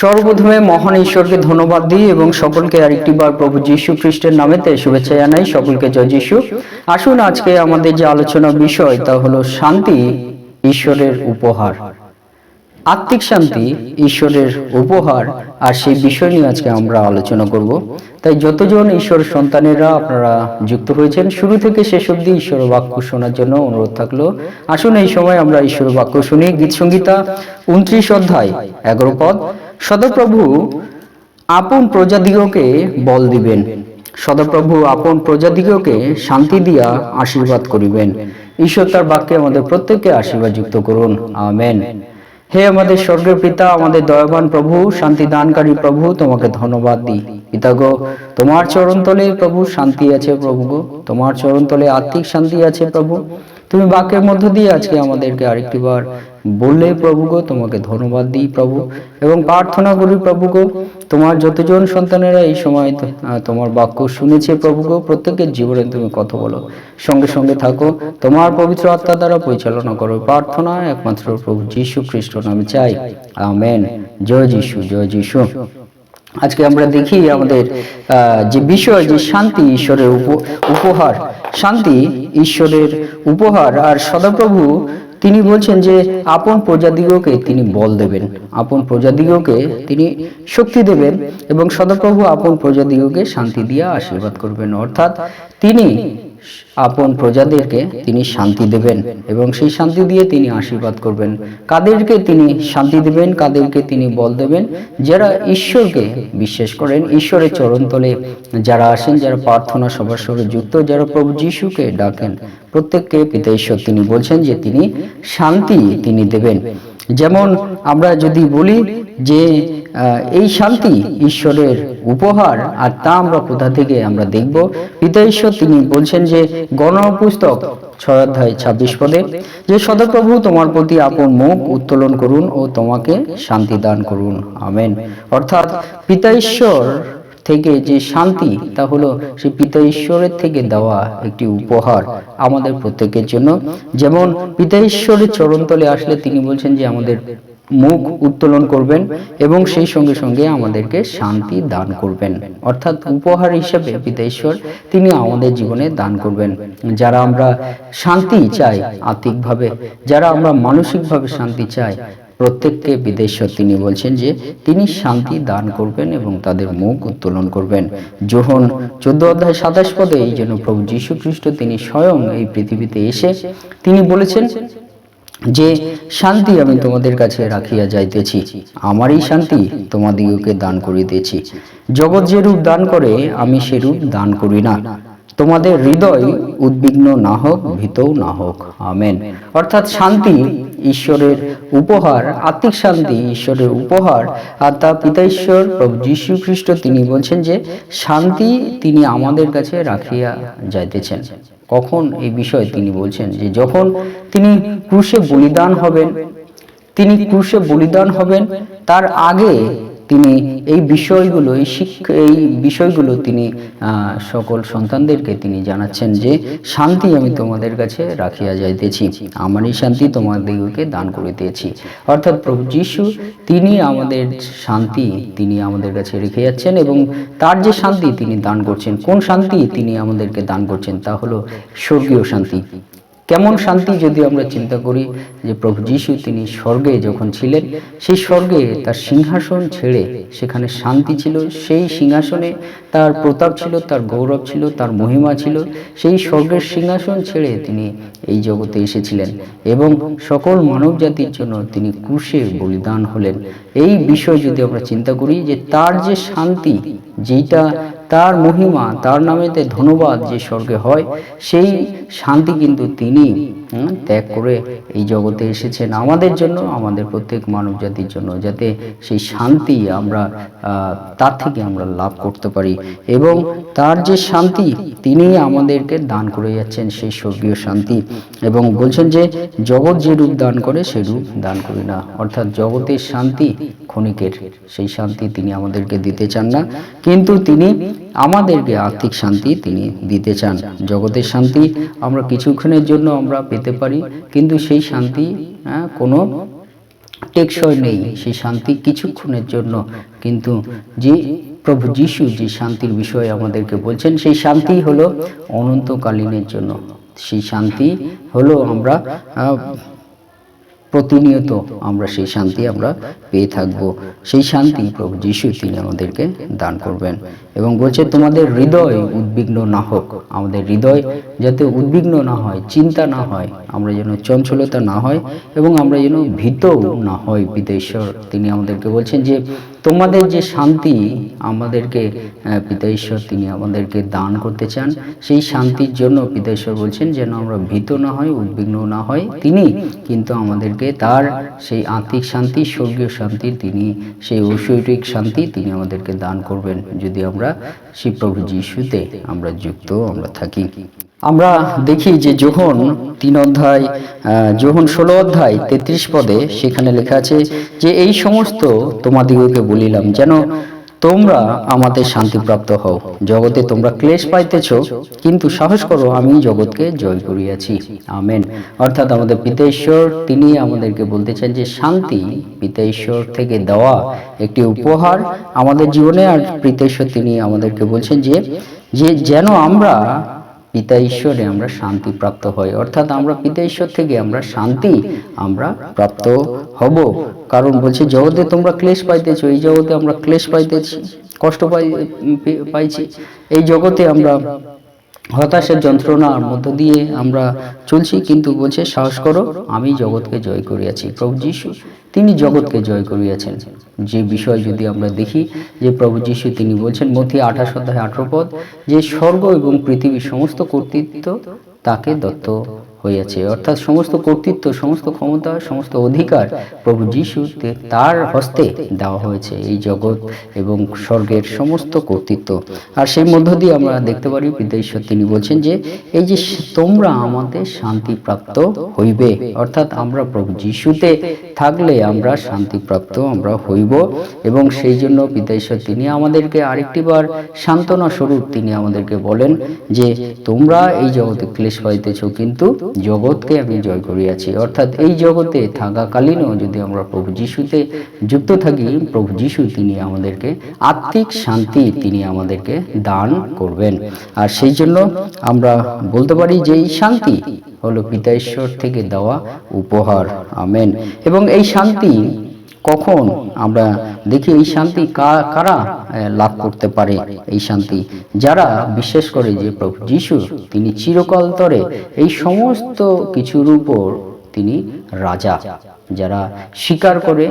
সর্বপ্রথমে মহান ঈশ্বরকে ধন্যবাদ দিই এবং সকলকে আরেকটি বার প্রভু যীশু খ্রিস্টের নামেতে শুভেচ্ছা জানাই। সকলকে জয় যীশু। আসুন আজকে আমাদের যে আলোচনা বিষয় তা হলো শান্তি, ঈশ্বরের উপহার। আত্মিক শান্তি, ঈশ্বরের উপহার, আর সেই বিষয় নিয়ে আজকে আমরা আলোচনা করব। তাই যতজন ঈশ্বর সন্তানেরা আপনারা যুক্ত হয়েছেন শুরু থেকে শেষ অবধি ঈশ্বর বাক্য শোনার জন্য অনুরোধ থাকল। আসুন এই সময় আমরা ঈশ্বর বাক্য শুনি। গীত সঙ্গীতা উনত্রিশ অধ্যায়, এগারো পদ। সদপ্রভু আপন প্রজাদিগকে বল দিবেন। সদাপ্রভু আপন প্রজাদিগকে শান্তি দিয়া আশীর্বাদ করিবেন। ঈশ্বর তার বাক্যে আমাদের প্রত্যেককে আশীর্বাদ যুক্ত করুন। আমেন। হে আমাদের স্বর্গের পিতা, আমাদের দয়াবান প্রভু শান্তি দানকারী প্রভু, তোমাকে ধন্যবাদ দিই। পিতা গো, তোমার চরণতলে প্রভু শান্তি আছে প্রভু গো। তোমার চরণতলে আত্মিক শান্তি আছে প্রভু। তুমি বাক্যের মধ্য দিয়ে আজকে আমাদেরকে আরেকটি বার বললে প্রভু গো তোমাকে ধন্যবাদ দিই প্রভু, এবং প্রার্থনা করি প্রভু গো তোমার যতজন সন্তানেরা এই সময় তোমার বাক্য শুনেছে প্রভু গো প্রত্যেকের জীবনে তুমি কথা বলো। সঙ্গে সঙ্গে থাকো, তোমার পবিত্র আত্মা দ্বারা পরিচালনা করো। প্রার্থনা একমাত্র প্রভু যীশু খ্রিস্ট নামে চাই। আমেন। জয় যীশু জয় যীশু। আজকে আমরা দেখি আমাদের যে বিষয়, যে শান্তি ঈশ্বরের উপহার। শান্তি ঈশ্বরের উপহার। আর সদাপ্রভু তিনি বলছেন যে, আপন প্রজাদিগকে তিনি বল দেবেন। আপন প্রজাদিগকে তিনি শক্তি দেবেন এবং সদাপ্রভু আপন প্রজাদিগকে শান্তি দিয়ে আশীর্বাদ করবেন। অর্থাৎ তিনি আপন প্রজাদেরকে তিনি শান্তি দেবেন এবং সেই শান্তি দিয়ে তিনি আশীর্বাদ করবেন। কাদেরকে তিনি শান্তি দেবেন, কাদেরকে তিনি বল দেবেন? যারা ঈশ্বরকে বিশ্বাস করেন, ঈশ্বরের চরণতলে যারা আসেন, যারা প্রার্থনা সবার সঙ্গে যুক্ত, যারা প্রভু যিশুকে ডাকেন, প্রত্যেককে পিতা ঈশ্বর তিনি বলছেন যে তিনি শান্তি তিনি দেবেন। যেমন আমরা যদি বলি যে এই শান্তি ঈশ্বরের উপহার আর তা আমরা কোথা থেকে আমরা দেখব? পিতা ঈশ্বর তিনি বলছেন যে গণনা পুস্তক ছয় অধ্যায় ছাব্বিশ পদে, যে সদাপ্রভু তোমার প্রতি আপন মুখ উত্তোলন করুন ও তোমাকে শান্তি দান করুন। আমেন। অর্থাৎ পিতা ঈশ্বর থেকে যে শান্তি, তা হলো সেই পিতা ঈশ্বরের থেকে দেওয়া একটি উপহার আমাদের প্রত্যেকের জন্য। যেমন পিতা ঈশ্বরের চরণতলে আসলে তিনি বলছেন যে আমাদের মুখ উত্তোলন করবেন এবং সেই সঙ্গে সঙ্গে আমাদেরকে শান্তি দান করবেন। অর্থাৎ উপহার হিসেবে পিতা তিনি আমাদের জীবনে দান করবেন। যারা আমরা শান্তি চাই আত্মিকভাবে, যারা আমরা মানসিকভাবে শান্তি চাই, প্রত্যেককে বিদেশ্বর তিনি বলছেন যে, তিনি শান্তি দান করবেন এবং তাদের মুখ উত্তোলন করবেন। যোহন চোদ্দ অধ্যায় সাতাশ পদে এই জন্য প্রভু যীশু খ্রিস্ট তিনি স্বয়ং এই পৃথিবীতে এসে তিনি বলেছেন যে শান্তি আমি তোমাদের কাছে রাখিয়া যাইতেছি, আমারই শান্তি তোমাদিগকে দান করিতেছি। জগৎ যেরূপ দান করে, আমি সেরূপ দান করি না। তোমাদের হৃদয় উদ্বিগ্ন না হোক, ভীতও না হোক। আমেন। অর্থাৎ শান্তি ঈশ্বরের উপহার, আত্মিক শান্তি ঈশ্বরের উপহার। আর তা পিতা ঈশ্বর, প্রভু যীশু খ্রিস্ট, তিনি বলছেন যে, শান্তি তিনি আমাদের কাছে রাখিয়া যাইতেছেন। কখন এই বিষয়ে তিনি বলছেন যে, যখন তিনি ক্রুশে বলিদান হবেন, তিনি ক্রুশে বলিদান হবেন, তার আগে তিনি এই বিষয়গুলো এই শিক্ষা, এই বিষয়গুলো তিনি সকল সন্তানদেরকে তিনি জানাচ্ছেন যে, শান্তি আমি তোমাদের কাছে রাখিয়া যাইতেছি। আমারই শান্তি তোমাদেরকে দান করিতেছি অর্থাৎ প্রভু যিশু, তিনি আমাদের শান্তি তিনি আমাদের কাছে রেখে যাচ্ছেন এবং তার যে শান্তি তিনি দান করছেন, কোন শান্তি তিনি আমাদেরকে দান করছেন তা হলো স্বর্গীয় শান্তি। কেমন শান্তি যদি আমরা চিন্তা করি যে প্রভু যিশু তিনি স্বর্গে যখন ছিলেন, সেই স্বর্গে তার সিংহাসন ছেড়ে সেখানে শান্তি ছিল, সেই সিংহাসনে তার প্রতাপ ছিল, তার গৌরব ছিল, তার মহিমা ছিল, সেই স্বর্গের সিংহাসন ছেড়ে তিনি এই জগতে এসেছিলেন এবং সকল মানব জাতির জন্য তিনি ক্রুশে বলিদান হলেন। এই বিষয় যদি আমরা চিন্তা করি যে তার যে শান্তি যেটা তার মহিমা তার নামেতে ধন্যবাদ যে স্বর্গে হয় সেই শান্তি কিন্তু তিনি ত্যাগ করে এই জগতে এসেছেন। আমাদের জন্য, আমাদের প্রত্যেক মানব জাতির জন্য, যাতে সেই শান্তি আমরা তার থেকে আমরা লাভ করতে পারি। এবং তার যে শান্তি, তিনি আমাদেরকে দান করে যাচ্ছেন সেই স্বর্গীয় শান্তি। এবং বলছেন যে, জগৎ যে রূপ দান করে সে রূপ দান করি না। অর্থাৎ জগতের শান্তি ক্ষণিকের, সেই শান্তি তিনি আমাদেরকে দিতে চান না। কিন্তু তিনি আমাদেরকে আর্থিক শান্তি তিনি দিতে চান। জগতের শান্তি আমরা কিছুক্ষণের জন্য আমরা পেতে পারি কিন্তু সেই শান্তি হ্যাঁ, কোনো টেকসই নেই সেই শান্তি কিছুক্ষণের জন্য। কিন্তু যে প্রভু যিশু যে শান্তির বিষয়ে আমাদেরকে বলছেন সেই শান্তি হলো অনন্তকালীনের জন্য। সেই শান্তি হলো আমরা প্রতিনিয়ত আমরা সেই শান্তি আমরা পেয়ে থাকব। সেই শান্তি প্রভু যিশু তিনি আমাদেরকে দান করবেন। এবং বলছে তোমাদের হৃদয় উদ্বিগ্ন না হোক। আমাদের হৃদয় যাতে উদ্বিগ্ন না হয় চিন্তা না হয় আমরা যেন চঞ্চলতা না হয় এবং আমরা যেন ভীতও না হয় বিদেশ্বর তিনি আমাদেরকে বলছেন যে তোমাদের যে শান্তি আমাদেরকে পিতা ঈশ্বর তিনি আমাদেরকে দান করতে চান, সেই শান্তির জন্য পিতা ঈশ্বর বলছেন যেন আমরা ভীত না হয়, উদ্বিগ্ন না হয়। তিনি কিন্তু আমাদেরকে তার সেই আত্মিক শান্তি, স্বর্গীয় শান্তি, তিনি সেই ঐশ্বরিক শান্তি তিনি আমাদেরকে দান করবেন। যদি আমরা সেই যিশুতে আমরা যুক্ত, আমরা থাকি। আমরা দেখি যে যোহন তিন অধ্যায় যোহন ষোলো অধ্যায় তেত্রিশ পদে সেখানে লেখা আছে যে এই সমস্ত তোমাদিগকে বলিলাম, যেন তোমরা আমাদের শান্তিপ্রাপ্ত হও। জগতে তোমরা ক্লেশ পাইতেছ, কিন্তু সাহস করো আমি জগৎকে জয় করিয়াছি। আমেন। অর্থাৎ আমাদের পিতা ঈশ্বর, তিনি আমাদেরকে বলতে চান যে শান্তি পিতা ঈশ্বর থেকে দেওয়া একটি উপহার আমাদের জীবনে। আর পিতা ঈশ্বর, তিনি আমাদেরকে বলছেন যে যে যেন আমরা পিতা ঈশ্বরে আমরা শান্তি প্রাপ্ত হই। অর্থাৎ আমরা পিতা ঈশ্বর থেকে আমরা শান্তি, আমরা প্রাপ্ত হব। কারণ বলছে, জগতে তোমরা ক্লেশ পাইতেছ, এই জগতে আমরা ক্লেশ পাইতেছি, কষ্ট পাই পাইছি। এই জগতে আমরা হতাশার যন্ত্রণার মধ্য দিয়ে আমরা চলছি, কিন্তু বলছে, সাহস করো, আমি জগৎকে জয় করিয়াছি। প্রভু যিশু, তিনি জগৎকে জয় করিয়াছেন। যে বিষয় যদি আমরা দেখি, যে প্রভু যিশু তিনি বলছেন, মধ্যে আঠাশ অধ্যায় আঠারো পদ, যে স্বর্গ এবং পৃথিবীর সমস্ত কর্তৃত্ব তাকে দত্ত হইয়াছে অর্থাৎ সমস্ত কর্তৃত্ব, সমস্ত ক্ষমতা, সমস্ত অধিকার প্রভু যিশু তে- তার হস্তে দেওয়া হয়েছে এই জগৎ এবং স্বর্গের সমস্ত কর্তৃত্ব। আর সেই মধ্য দিয়ে আমরা দেখতে পারি পিতা তিনি বলছেন যে, এই যে তোমরা আমাদের শান্তি প্রাপ্ত হইবে, অর্থাৎ আমরা প্রভু যিশুতে থাকলে আমরা শান্তি প্রাপ্ত আমরা হইব এবং সেই জন্য পিতা তিনি আমাদেরকে আরেকটি বার সান্ত্বনা স্বরূপ তিনি আমাদেরকে বলেন যে, তোমরা এই জগতে ক্লেশ পাইতেছ কিন্তু জগৎকে আমি জয় করিয়াছি। অর্থাৎ এই জগতে থাকাকালীনও যদি আমরা প্রভু যিশুতে যুক্ত থাকি, প্রভু যিশু তিনি আমাদেরকে আত্মিক শান্তি তিনি আমাদেরকে দান করবেন। আর সেই জন্য আমরা বলতে পারি যে এই শান্তি হলো পিতা ঈশ্বর থেকে দেওয়া উপহার। আমেন। এবং এই শান্তি কখন আমরা দেখি এই শান্তি কারা লাভ করতে পারে এই শান্তি? যারা বিশ্বাস করে যে প্রভু যিশু, তিনি চিরকাল তরে এই সমস্ত কিছুর উপর তিনি রাজা। যারা স্বীকার করে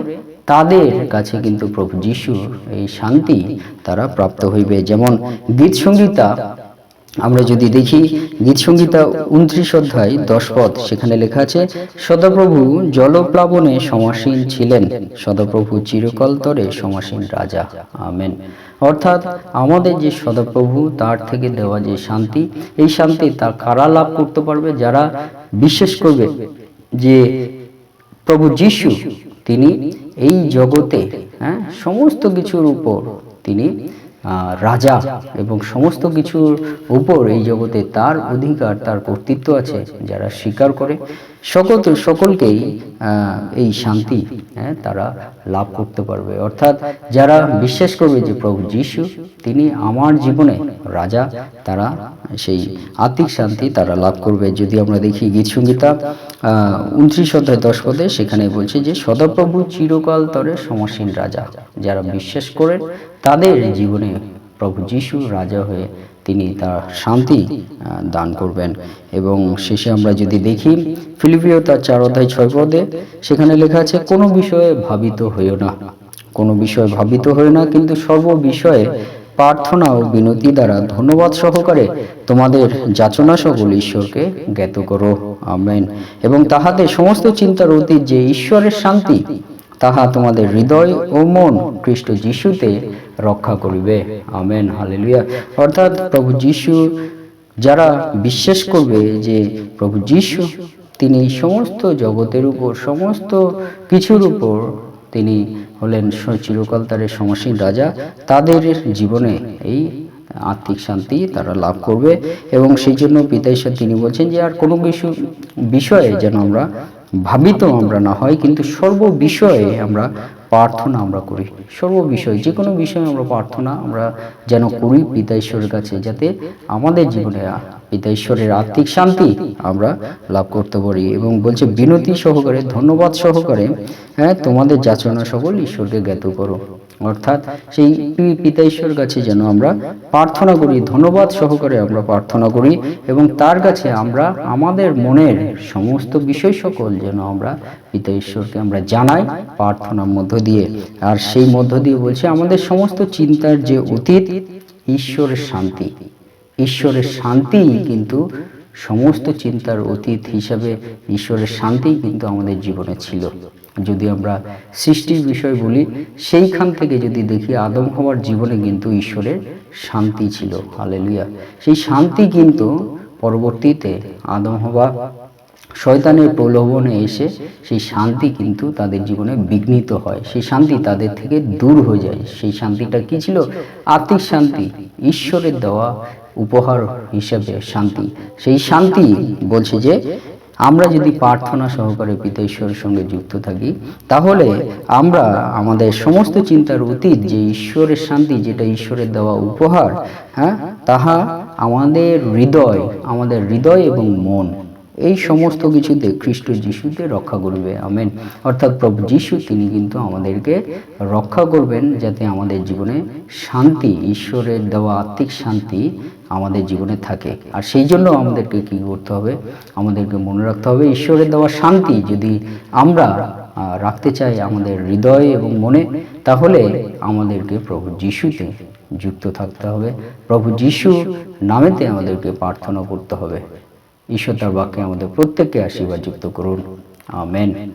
তাদের কাছে কিন্তু প্রভু যিশু এই শান্তি তারা প্রাপ্ত হইবে। যেমন গীত সংগীতা আমরা যদি দেখি গীত সংগীতা উনত্রিশ অধ্যায় দশ পদ, সেখানে লেখা আছে, সদাপ্রভু জলপ্লাবনে সমাসীন ছিলেন। সদাপ্রভু চিরকাল তরে সমাসীন রাজা। আমেন। অর্থাৎ আমাদের যে সদাপ্রভু, তার থেকে দেওয়া যে শান্তি, এই শান্তি তা কারা লাভ করতে পারবে? যারা বিশ্বাস করবে যে প্রভু যিশু, তিনি এই জগতে হ্যাঁ সমস্ত কিছুর উপর তিনি রাজা এবং সমস্ত কিছুর উপর এই জগতে তার অধিকার, তার কর্তৃত্ব আছে যারা স্বীকার করে। সকল সকলকেই এই শান্তি হ্যাঁ তারা লাভ করতে পারবে। অর্থাৎ যারা বিশ্বাস করবে যে প্রভু যিশু তিনি আমার জীবনে রাজা তারা সেই আত্মিক শান্তি তারা লাভ করবে। যদি আমরা দেখি গীত সংগীতা উনত্রিশ অধ্যায় দশ পদে সেখানে বলছে যে সদাপ্রভু চিরকাল তরে সমাসীন রাজা। যারা বিশ্বাস করেন তাদের জীবনে প্রভু যিশু রাজা হয়ে তিনি তার শান্তি দান করবেন। এবং শেষে আমরা যদি দেখি ফিলিপিও তার চার অধ্যায় ছয় পদে সেখানে লেখা আছে, কোনো বিষয়ে ভাবিত হইও না। কোনো বিষয়ে ভাবিত হইও না, কিন্তু সর্ব বিষয়ে প্রার্থনা ও বিনতি দ্বারা ধন্যবাদ সহকারে তোমাদের যাচনা সকল ঈশ্বরকে জ্ঞাত করো। আমেন। এবং তাহাতে সমস্ত চিন্তার অতীত যে ঈশ্বরের শান্তি তাহা তোমাদের হৃদয় ও মন খ্রিস্ট যিশুতে রক্ষা করিবে। আমেন। হালেলুয়া। অর্থাৎ প্রভু যিশু যারা বিশ্বাস করবে যে প্রভু যিশু, তিনি সমস্ত জগতের উপর, সমস্ত কিছুর উপর তিনি হলেন চিরকাল তারের সমাসীন রাজা, তাদের জীবনে এই আত্মিক শান্তি তারা লাভ করবে এবং সেই জন্য পিতা ঈশ্বর তিনি বলছেন যে আর কোনো কিছু বিষয়ে যেন আমরা ভাবিত আমরা না হয়, কিন্তু সর্ব বিষয়ে আমরা প্রার্থনা আমরা করি। সর্ব বিষয়ে যে কোনো বিষয়ে আমরা প্রার্থনা আমরা যেন করি পিতা ঈশ্বরের কাছে, যাতে আমাদের জীবনে পিতা ঈশ্বরের আর্থিক শান্তি আমরা লাভ করতে পারি। এবং বলছে, বিনতি সহকারে, ধন্যবাদ সহকারে হ্যাঁ তোমাদের যাচনা সকল ঈশ্বরকে জ্ঞাত করো। অর্থাৎ সেই পি- পিতা ঈশ্বর কাছে যেন আমরা প্রার্থনা করি, ধন্যবাদ সহকারে আমরা প্রার্থনা করি এবং তার কাছে আমরা, আমাদের মনের সমস্ত বিষয় সকল যেন আমরা পিতা ঈশ্বরকে আমরা জানাই প্রার্থনার মধ্য দিয়ে। আর সেই মধ্য দিয়ে বলছে, আমাদের সমস্ত চিন্তার যে অতীত, ঈশ্বরের শান্তি। ঈশ্বরের শান্তি কিন্তু সমস্ত চিন্তার অতীত হিসাবে ঈশ্বরের শান্তি কিন্তু আমাদের জীবনে ছিল। যদি আমরা সৃষ্টির বিষয় বলি, সেইখান থেকে যদি দেখি আদম হওয়ার জীবনে কিন্তু ঈশ্বরের শান্তি ছিল। হালেলুয়া। সেই শান্তি কিন্তু পরবর্তীতে আদম হওয়া শয়তানের প্রলোভনে এসে সেই শান্তি কিন্তু তাদের জীবনে বিঘ্নিত হয়। সেই শান্তি তাদের থেকে দূর হয়ে যায়। সেই শান্তিটা কি ছিল? আত্মিক শান্তি, ঈশ্বরের দেওয়া উপহার হিসেবে শান্তি। সেই শান্তি বলছে যে আমরা যদি প্রার্থনা সহকারে পিতা ঈশ্বরের সঙ্গে যুক্ত থাকি, তাহলে আমরা আমাদের সমস্ত চিন্তার অতীত যে ঈশ্বরের শান্তি, যেটা ঈশ্বরের দেওয়া উপহার হ্যাঁ তাহা আমাদের হৃদয় আমাদের হৃদয় এবং মন এই সমস্ত কিছুতে খ্রিস্ট যিশুতে রক্ষা করবে, আমেন। অর্থাৎ প্রভু যিশু, তিনি কিন্তু আমাদেরকে রক্ষা করবেন যাতে আমাদের জীবনে শান্তি, ঈশ্বরের দেওয়া আত্মিক শান্তি আমাদের জীবনে থাকে। আর সেই জন্য আমাদেরকে কি করতে হবে? আমাদেরকে মনে রাখতে হবে, ঈশ্বরের দেওয়া শান্তি যদি আমরা রাখতে চাই আমাদের হৃদয় এবং মনে, তাহলে আমাদেরকে প্রভু যিশুতে যুক্ত থাকতে হবে। প্রভু যিশু নামেতে আমাদেরকে প্রার্থনা করতে হবে। ঈশ্বর তার বাক্যে আমাদের প্রত্যেককে আশীর্বাদ যুক্ত করুন। আমেন।